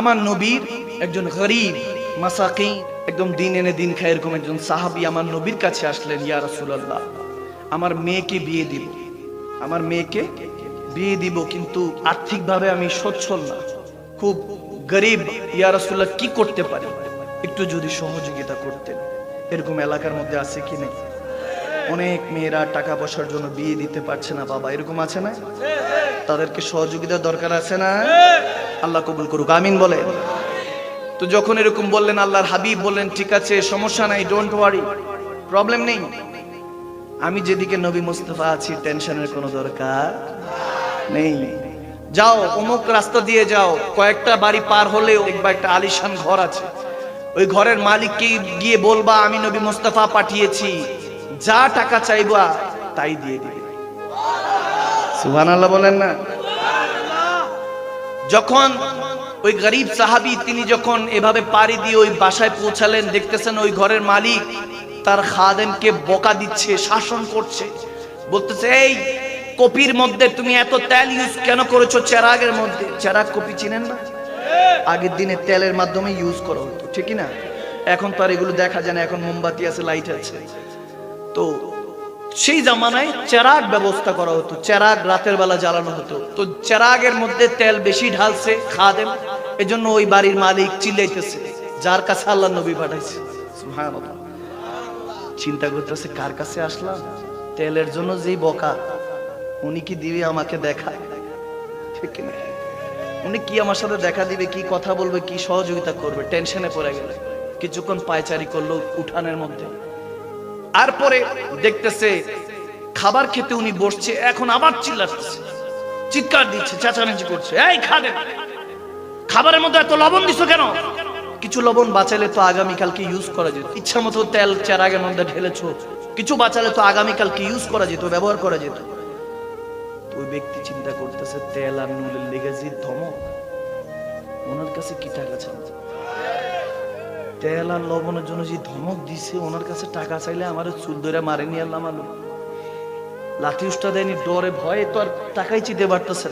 আমার নবীর একজন গরিব, মাসাকিন, একদম দিন এনে দিন খায় এরকম একজন সাহাবী আমার নবীর কাছে আসলেন, ইয়া রাসূলুল্লাহ, আমার মেয়েকে বিয়ে দিব। আমার মেয়েকে বিয়ে দিব, কিন্তু আর্থিকভাবে আমি সচ্ছল না। খুব গরিব, ইয়া রাসূলুল্লাহ, কি করতে পারি? একটু যদি সহযোগিতা করতেন। এরকম এলাকার মধ্যে আছে কি নেই? অনেক মেয়েরা টাকা পয়সার জন্য বিয়ে দিতে পারছে না, বাবা, এরকম আছে না? তাদেরকে সহযোগিতার দরকার আছে না? আল্লাহ কবুল করুক, আমিন বলে। তো যখন এরকম বললেন, আল্লাহর হাবিব বললেন, ঠিক আছে, সমস্যা নাই ডোন্ট ওয়ারি প্রবলেম নেই। আমি যেদিকে নবী মুস্তফা আছি টেনশনের কোনো দরকার নেই। যাও, অমুক রাস্তা দিয়ে যাও, কয়েকটা বাড়ি পার হলেও দেখবা একটা আলিশান ঘর আছে। ওই ঘরের মালিককে গিয়ে বলবা, আমি নবী মুস্তফা পাঠিয়েছি, যা টাকা চাইবা, তাই দিয়ে দিবে। সুবহানাল্লাহ বলেন না? যখন ওই গরিব সাহাবি তিনি যখন এভাবে পাড়ি দিয়ে ওই বাসায় পৌঁছালেন, দেখতেছেন ওই ঘরের মালিক তার খাদেমকে বকা দিচ্ছে, শাসন করছে। বলতেছে, এই কপির মধ্যে তুমি এত তেল ইউজ কেন করেছ চেরাগের মধ্যে? চেরাগ কপি চিনেন না? আগের দিনে তেলের মাধ্যমে ইউজ করা হতো, ঠিকই না? এখন তো আর এগুলো দেখা যায় না, এখন মোমবাতি আছে, লাইট আছে। তো সেই জামানায় চেরাগ ব্যবস্থা করা হতো। চেরাগ রাতের বেলা জ্বালানো হতো। তো চেরাগের মধ্যে তেল বেশি ঢালছে খাদেম। এজন্য ওই বাড়ির মালিক চিল্লাইতেছে, যার কাছে আল্লাহ নবী পাঠাইছে। চিন্তা করতেছে, কার কাছে আসলাম? তেলের জন্য যেই বকা, উনি কি দিবে আমাকে দেখা? ঠিক না? উনি কি আমার সাথে দেখা দিবে, কি কথা বলবে, কি সহযোগিতা করবে? টেনশনে পড়ে গেলে। কিছুক্ষণ পায়চারি করল উঠানের মধ্যে। আর পরে দেখতেছে খাবার খেতে উনি বসছে, এখন আবার চিল্লাচ্ছে। চিৎকার দিচ্ছে, চেঁচামেচি করছে। এই খাবে খাবারের মধ্যে এত লবণ দিছো কেন? কিছু লবণ বাঁচালে তো আগামীকালকে ইউজ করা যেত। ইচ্ছা মতো তেল, চেরাগের মধ্যে ঢেলেছো। কিছু বাঁচালে তো আগামীকালকে ইউজ করা যেত, ব্যবহার করা যেত। ওই ব্যক্তি চিন্তা করতেছে, তেল আর নুনের লেগে যে ধমক। ওনার কাছে কি টাকা চান তেল আর লবণের জন্য যে ধমক দিছে, ওনার কাছে টাকা চাইলে আমার চুল ধরে মারে নিয়ে আল্লাহ মালুম লাঠি উষ্টা দেয়নি, ডরে ভয়ে তো আর টাকাই চিতে পারতেছে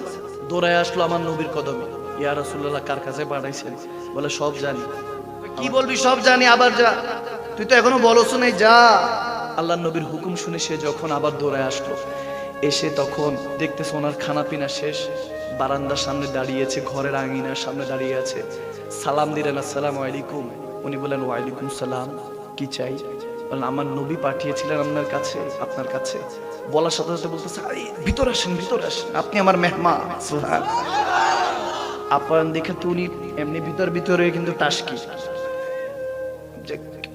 দৌড়ায় আসলো আমার নবীর কদমে। ইয়া রাসূলুল্লাহ, কার কাছে পাঠাইছেন? বলে, সব জানি। কি বলবি, সব জানি, আবার যা। তুই তো এখনও নাই, যা। আল্লাহ নবীর হুকুম শুনে সে যখন আবার দৌড়ায় আসলো, এসে তখন দেখতেছে ওনার খানা পিনা শেষ। বারান্দার সামনে দাঁড়িয়েছে, ঘরের আঙিনার সামনে দাঁড়িয়ে আছে। সালাম দিলেন, আসসালামু আলাইকুম। উনি বলেন, ওয়ালাইকুম সালাম, কি চাই? বললেন আমার নবী পাঠিয়েছিলেন আপনার কাছে আপনার কাছে। বলার সাথে সাথে বলতেছে, আরে, ভিতর আসেন ভিতর আসেন, আপনি আমার মেহমান। আপ্যায়ন দেখে তো উনি এমনি ভিতর ভিতরে কিন্তু টাসকি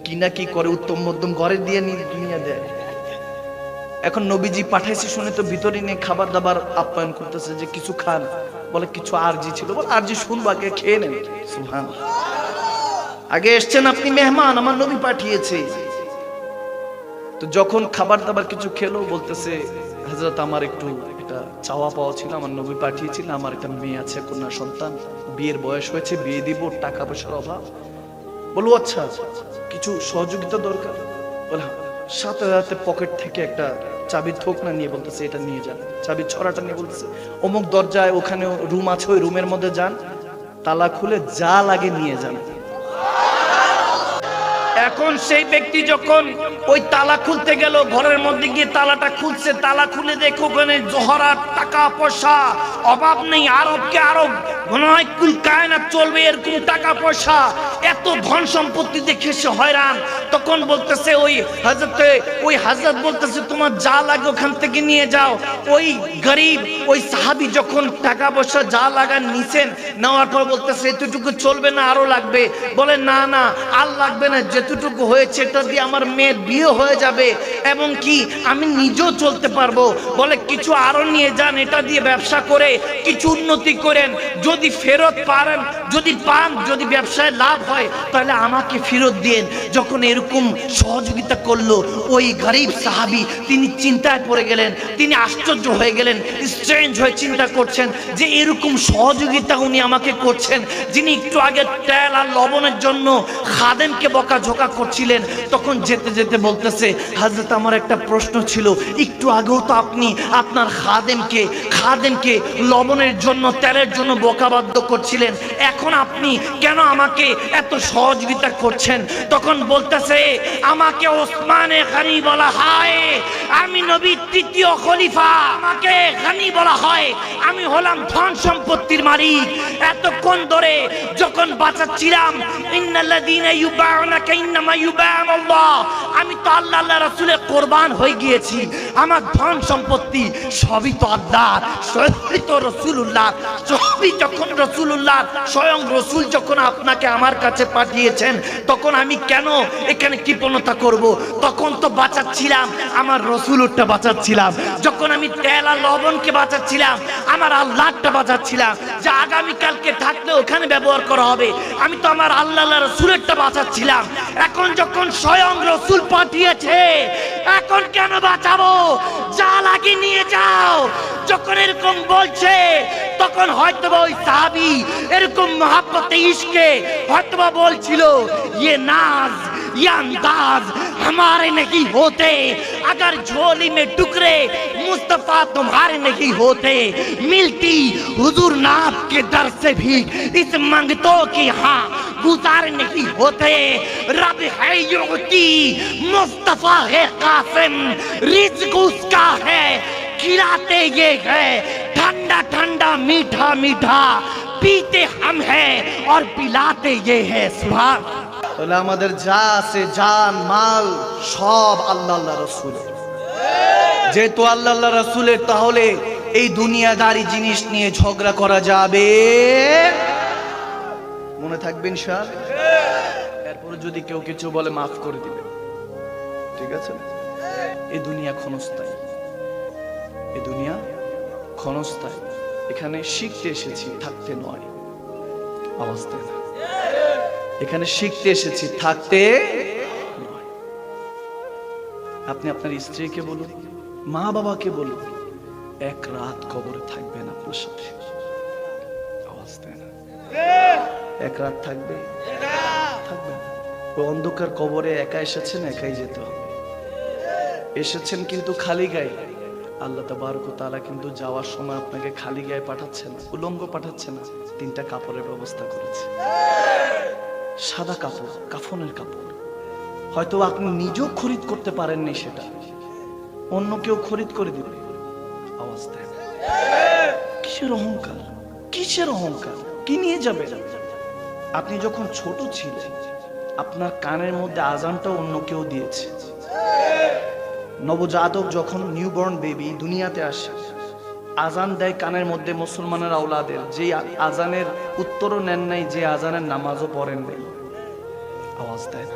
কি না কি করে উত্তম মধ্যম ঘরে দিয়ে নিয়ে দেয়। এখন নবীজি পাঠাইছে শুনে তো ভিতরে নিয়ে খাবার দাবার আপ্যায়ন করতেছে যে কিছু খান। বলে, কিছু আরজি ছিল। বলে, আরজি শুনব, আগে খেয়ে নেন। সুবহান আগে এসছেন আপনি মেহমান, আমার নবী পাঠিয়েছে। তো যখন খাবার দাবার কিছু খেলো, বলতেছে হজরত আমার একটু এটা চাওয়া পাওয়া ছিল, আমার নবী পাঠিয়েছিল, আমার একটা মেয়ে আছে, কন্যা সন্তান, বিয়ের বয়স হয়েছে, বিয়ে দিব টাকা পয়সার অভাব। বলো আচ্ছা কিছু সহযোগিতা দরকার। সাথে সাথে পকেট থেকে একটা চাবির থোক না নিয়ে, বলতেছে, এটা নিয়ে যান। চাবির ছড়াটা নিয়ে বলতেছে, অমুক দরজায় ওখানে রুম আছে, ওই রুমের মধ্যে যান, তালা খুলে যা লাগে নিয়ে যান। এখন সেই ব্যক্তি যখন ওই তালা খুলতে গেল, ঘরের মধ্যে গিয়ে তালাটা খুলছে, তালা খুলে দেখো ওখানে জহরার টাকা পয়সা, অভাব নেই, আরবকে আরব, মনে হয় কুল চলবে, এরকম টাকা পয়সা। এত ধন সম্পত্তি দেখে সে হয়রান। তখন বলতেছে ওই হাজরতে ওই হাজরত বলতেছে, তোমার যা লাগে ওখান থেকে নিয়ে যাও। ওই গরিব, ওই সাহাবি যখন টাকা পয়সা যা লাগান নিছেন, নেওয়ার পর বলতেছে, এতটুকু চলবে না, আরও লাগবে। বলে, না না, আর লাগবে না, যেতটুকু হয়েছে এটা দিয়ে আমার মেয়ের বিয়ে হয়ে যাবে। এবং কি, আমি নিজেও চলতে পারব। বলে, কিছু আরও নিয়ে যান, এটা দিয়ে ব্যবসা করে, কিছু উন্নতি করেন। যদি ফেরত পারেন, যদি পান, যদি ব্যবসায় লাভ হয়, তাহলে আমাকে ফেরত দিন। যখন এরকম সহযোগিতা করল, ওই গরিব সাহাবি, তিনি চিন্তায় পড়ে গেলেন, তিনি আশ্চর্য হয়ে গেলেন স্ট্রেঞ্জ হয়ে চিন্তা করছেন যে এরকম সহযোগিতা উনি আমাকে করছেন। যিনি একটু আগে তেল আর লবণের জন্য খাদেমকে বকাঝোকা করছিলেন, তখন যেতে যেতে বলতেছে, হাজরত, আমার একটা প্রশ্ন ছিল। একটু আগেও তো আপনি আপনার খাদেমকে খাদেমকে লবণের জন্য, তেলের জন্য বোকাবাদ্য করছিলেন। এখন আপনি কেন আমাকে এত সহযোগিতা করছেন, তখন বলতেছে, আমাকে ওসমানে খানি বলা হয়, আমি নবীর তৃতীয় খলিফা, আমাকে খানি বলা হয়, আমি হলাম ধন সম্পত্তির মালিক। এতক্ষণ ধরে যখন বাঁচাচ্ছিলাম আমি তো আল্লাহ আল্লাহ রাসূলের কোরবান হয়ে গিয়েছি। আমার ধন সম্পত্তি সবই তো আল্লাহ, সবই তো রাসূলুল্লাহ, সবই যখন রাসূলুল্লাহ, স্বয়ং রাসূল যখন আপনাকে আমার কাছে পাঠিয়েছেন, তখন আমি কেন এখানে কৃপণতা করব? তখন তো বাঁচাচ্ছিলাম, আমার রসুলটা বাঁচাচ্ছিলাম। যখন আমি তেল আর লবণকে বাঁচাচ্ছিলাম, আমার আল্লাহটা বাঁচাচ্ছিলাম। যে আগামীকালকে থাকলে ওখানে ব্যবহার করা হবে। আমি তো আমার আল্লাহ রসুলেরটা বাঁচাচ্ছিলাম। এখন যখন স্বয়ং রসুল পাঠিয়েছে, এখন কেন বাঁচাবো? যা লাগে নিয়ে যাও। যখন এরকম বলছে তখন হয়তো বা ওই সাহাবি এরকম মহাব্বতে ইশকে হয়তো বা বলছিল ইয়ে নাজ ये अंदाज हमारे नहीं होते अगर झोली में टुकड़े मुस्तफा तुम्हारे नहीं होते मिलती हुजूर नाब के दर से भी इस मंगतों की हाँ गुजार नहीं होते रब है युवती मुस्तफा है कासिम रिज्क उसका है खिलाते ये है ठंडा ठंडा मीठा मीठा पीते हम हैं और पिलाते ये है सुभान তাহলে আমাদের যা আছে জান মাল সব আল্লাহ আল্লাহ রসুল যেহেতু আল্লাহ আল্লাহ রসুলের তাহলে এই দুনিয়াদারি জিনিস নিয়ে ঝগড়া করা যাবে মনে থাকবেন স্যার এরপরে যদি কেউ কিছু বলে মাফ করে দিবে ঠিক আছে এই দুনিয়া ক্ষণস্থায়ী এই দুনিয়া ক্ষণস্থায়ী। এখানে শিখতে এসেছি থাকতে নয়। অবস্থায় না এখানে শিখতে এসেছি থাকতে আপনি আপনার স্ত্রীকে বলুন মা বাবাকে বলুন, এক রাত কবরে থাকবেন আপনার সাথে। আওয়াজ এক রাত থাকবে? থাকবে। ওই অন্ধকার কবরে একা এসেছেন, একাই যেতে হবে। এসেছেন কিন্তু খালি গায়ে। আল্লাহ তাআলা কিন্তু যাওয়ার সময় আপনাকে খালি গায়ে পাঠাচ্ছে না উলঙ্গ পাঠাচ্ছে না। তিনটা কাপড়ের ব্যবস্থা করেছে। সাদা কাপড়, কাফনের কাপড়। হয়তো আপনি নিজেও খরিদ করতে পারেননি সেটা। অন্য কেউ খরিদ করে দিবে। আওয়াজ দেয় কিসের অহংকার? কিসের অহংকার? কি নিয়ে যাবে? আপনি যখন ছোট ছিলেন, আপনার কানের মধ্যে আজানটা অন্য কেউ দিয়েছে। নবজাতক যখন নিউবর্ন বেবি দুনিয়াতে আসে, আজান দেয় কানের মধ্যে মুসলমানের আওলাদের যে আজানের উত্তরও নেন নাই, যে আজানের নামাজও পড়েন নাই। আওয়াজ দেয় না।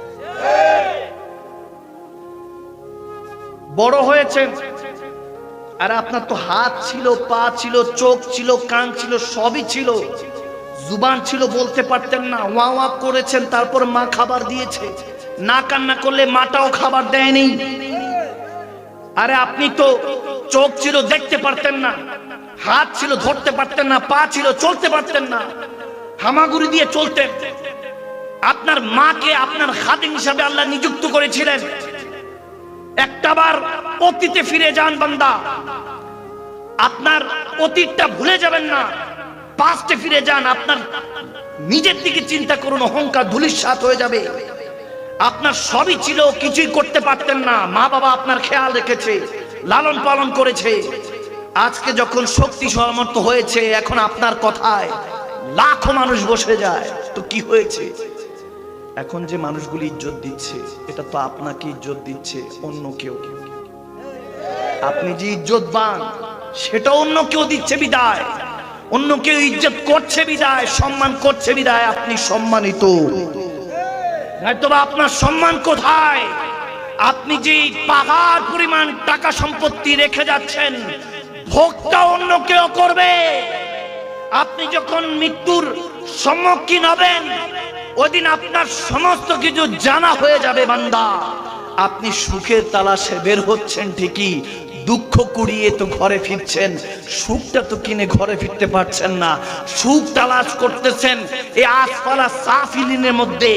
বড় হয়েছেন। আর আপনার তো হাত ছিল, পা ছিল, চোখ ছিল, কান ছিল, সবই ছিল। জুবান ছিল, বলতে পারতেন না। ওয়া ওয়া করেছেন, তারপর মা খাবার দিয়েছে। না কান্না করলে মাটাও খাবার দেয়নি। আরে আপনি তো চোখ ছিল দেখতে পারতেন না, হাত ছিল ধরতে পারতেন না, পা ছিল চলতে পারতেন না, হামাগুড়ি দিয়ে চলতেন। আপনার মাকে আপনার খাদিম হিসাবে আল্লাহ নিযুক্ত করেছিলেন। একটাবার অতীতে ফিরে যান বান্দা, আপনার অতীতটা ভুলে যাবেন না পাস্টে ফিরে যান, আপনার নিজের দিকে চিন্তা করুন, অহংকার ধুলির সাথ হয়ে যাবে। আপনার সবই ছিল, কিছুই করতে পারতেন না। মা বাবা আপনার খেয়াল রেখেছে, লালন পালন করেছে। আজকে যখন শক্তি সমর্থ হয়েছে, এখন আপনার কথায় লাখো মানুষ বসে যায়। তো কি হয়েছে? এখন যে মানুষগুলি ইজ্জত দিচ্ছে, এটা তো আপনাকে ইজ্জত দিচ্ছে অন্য কেউ। আপনি যে ইজ্জত পান সেটা অন্য কেউ দিচ্ছে বিদায়। অন্য কেউ ইজ্জত করছে বিদায়, সম্মান করছে বিদায়, আপনি সম্মানিত। হয়তো বা আপনার সম্মান কোথায়? আপনি যে পাহাড় পরিমাণ টাকা সম্পত্তি রেখে যাচ্ছেন, ভোগটা অন্য কেউ করবে। আপনি যখন মৃত্যুর সম্মুখীন হবেন, ওদিন আপনার সমস্ত কিছু জানা হয়ে যাবে, বান্দা। আপনি সুখের তালাশে বের হচ্ছেন ঠিকই দুঃখ কুড়িয়ে তো ঘরে ফিরছেন, সুখটা তো কিনে ঘরে ফিরতে পারছেন না। সুখ তালাশ করতেছেন এই আসফালা সাফিলিনের মধ্যে।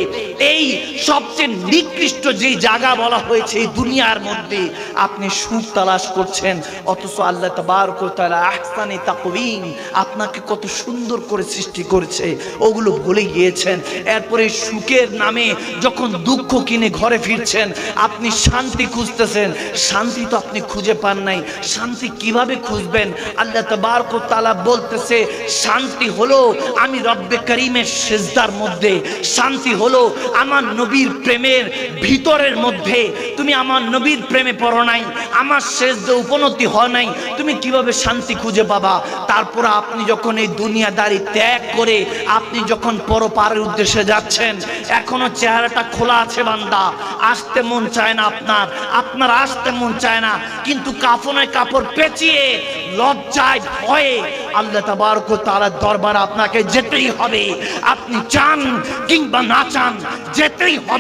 এই সবচেয়ে নিকৃষ্ট যে জায়গা বলা হয়েছে এই দুনিয়ার মধ্যে, আপনি সুখ তালাশ করছেন, অথচ আল্লাহ তাবারক ওয়া তাআলা আহসানে তাকওয়িম আপনাকে কত সুন্দর করে সৃষ্টি করেছে, ওগুলো ভুলে গিয়েছেন। এরপরে সুখের নামে যখন দুঃখ কিনে ঘরে ফিরছেন, আপনি শান্তি খুঁজতেছেন, শান্তি তো আপনি খুঁজে পান নাই। শান্তি কীভাবে খুঁজবেন? আল্লাহ তাবারক তাআলা বলতেছে, শান্তি হলো আমি রব্বে করিমের সেজদার মধ্যে। শান্তি হলো আমার নবীর প্রেমের ভিতরের মধ্যে। তুমি আমার নবীর প্রেমে পড়ো নাই, আমার সেজদে উপনতি হয় নাই, তুমি কীভাবে শান্তি খুঁজে পাবা? তারপর আপনি যখন এই দুনিয়াদারি ত্যাগ করে আপনি যখন পরপারের উদ্দেশ্যে যাচ্ছেন, এখনও চেহারাটা খোলা আছে বান্দা। আসতে মন চায় না আপনার আপনার আসতে মন চায় না। কিন্তু কাফনের কাপড় পেঁচিয়ে, লজ্জায়, ভয়ে আল্লাহ তাবারক তারা দরবার আপনাকে যেতেই হবে। আপনি চান কিংবা না চান, যেতেই হবে।